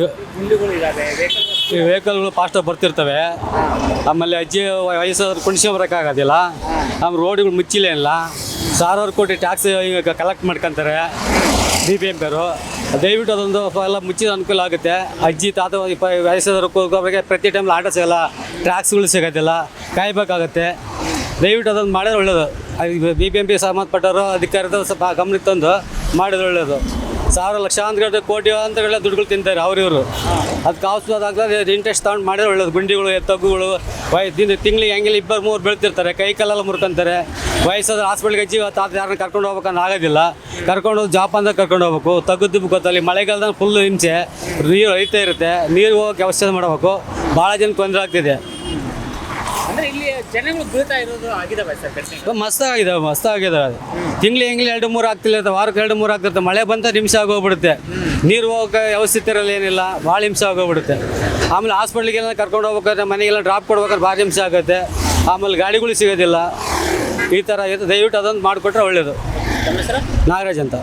ಈ ವೆಹಿಕಲ್ಗಳು ಫಾಸ್ಟಾಗಿ ಬರ್ತಿರ್ತವೆ. ಆಮೇಲೆ ಅಜ್ಜಿ ವಯಸ್ಸಾದ್ರು ಕುಣಿಸ್ಕೊಂಬರಕ್ಕಾಗೋದಿಲ್ಲ ನಮ್ಮ ರೋಡ್ಗಳು ಮುಚ್ಚಿಲ್ಲ ಇಲ್ಲ ಸಾವಿರಾರು ಕೋಟಿ ಟ್ಯಾಕ್ಸ್ ಈಗ ಕಲೆಕ್ಟ್ ಮಾಡ್ಕೊಂತಾರೆ ಬಿ ಬಿ ಎಂ ದಯವಿಟ್ಟು ಅದೊಂದು ಎಲ್ಲ ಮುಚ್ಚಿದ ಅನುಕೂಲ ಆಗುತ್ತೆ. ಅಜ್ಜಿ, ತಾತ ವಯಸ್ಸಾದವ್ರಿಗೆ ಪ್ರತಿ ಟೈಮ್ ಆಟೋ ಸಿಗಲ್ಲ. ಟ್ಯಾಕ್ಸ್ಗಳು ಸಿಗೋದಿಲ್ಲ. ಕಾಯ್ಬೇಕಾಗತ್ತೆ. ದಯವಿಟ್ಟು ಅದೊಂದು ಮಾಡಿದ್ರೆ ಒಳ್ಳೇದು. ಬಿ ಬಿ ಎಂ ಪಿ ಸಂಬಂಧಪಟ್ಟವರು ಅಧಿಕಾರದ ಸ್ವಲ್ಪ ಗಮನಕ್ಕೆ ತಂದು ಮಾಡಿದ್ರೆ ಒಳ್ಳೇದು. ಸಾವಿರ ಲಕ್ಷಾಂತರ ಕೋಟಿ ಅಂತಗಳ ದುಡ್ಡುಗಳು ತಿಂತಾರೆ ಅವ್ರಿವರು ಕಾಸು ಅದಾಗ್ತದೆ ಇಂಟ್ರೆಸ್ಟ್ ತಗೊಂಡು ಮಾಡಿದ್ರೆ ಒಳ್ಳೇದು. ಗುಂಡಿಗಳು ವಯ ದಿನ ತಿಂಗಳಿಗೆ ಹೆಂಗಿಲ್ಲ ಇಬ್ಬರು, ಮೂರು ಬೆಳ್ತಿರ್ತಾರೆ. ಕೈ ಕಾಲೆಲ್ಲ ಮುರ್ಕೊಂತಾರೆ. ವಯಸ್ಸಾದ್ರೆ ಹಾಸ್ಪಿಟ್ಲಿಗೆ ಅಜ್ಜಿ ತಾತ ಯಾರನ್ನ ಕರ್ಕೊಂಡು ಹೋಗ್ಬೇಕಂತ ಆಗೋದಿಲ್ಲ. ಕರ್ಕೊಂಡು ಹೋಗಿ ಜಾಪ್ ಕರ್ಕೊಂಡು ಹೋಗ್ಬೇಕು. ತಗ್ಗುದ್ದು ಗೊತ್ತಲ್ಲಿ ಮಳೆಗಾಲದಾಗ ಫುಲ್ ಹಿಂಸೆ ನೀರು ಐತೆ ಇರುತ್ತೆ. ನೀರು ಹೋಗೋಕೆ ವ್ಯವಸ್ಥೆ ಮಾಡಬೇಕು. ಭಾಳ ಜನ ತೊಂದರೆ ಆಗ್ತಿದೆ. ಅಂದ್ರೆ ಇಲ್ಲಿ ಜನಗಳು ಬೀಳ್ತಾ ಇರೋದು ಆಗಿದಾವೆ ಸರ್ ಘಟನೆಗಳು ಮಸ್ತಾಗಿದ್ದಾವೆ ಮಸ್ತಾಗಿದ್ದಾವೆ ತಿಂಗ್ಳು ಹೆಂಗ್ಲಿ ಎರಡು ಮೂರು ಆಗ್ತಿಲ್ಲ ವಾರಕ್ಕೆ ಎರಡು ಮೂರು ಆಗ್ತಿರುತ್ತೆ ಮಳೆ ಬಂತ ನಿಮಿಷ ಆಗೋಗ್ಬಿಡುತ್ತೆ. ನೀರು ಹೋಗೋಕೆ ವ್ಯವಸ್ಥಿತ ಇರಲ್ಲ ಏನಿಲ್ಲ ಭಾಳ ಹಿಂಸೆ ಆಗೋಗ್ಬಿಡುತ್ತೆ. ಆಮೇಲೆ ಹಾಸ್ಪಿಟ್ಲಿಗೆಲ್ಲ ಕರ್ಕೊಂಡು ಹೋಗ್ಬೇಕಾದ್ರೆ ಮನೆಗೆಲ್ಲ ಡ್ರಾಪ್ ಕೊಡ್ಬೇಕಾದ್ರೆ ಭಾಳ ಹಿಂಸೆ ಆಗುತ್ತೆ. ಆಮೇಲೆ ಗಾಡಿಗಳು ಸಿಗೋದಿಲ್ಲ. ಈ ಥರ ದಯವಿಟ್ಟು ಅದೊಂದು ಮಾಡಿಕೊಟ್ರೆ ಒಳ್ಳೆಯದು ನಾಗರಾಜ್ ಅಂತ.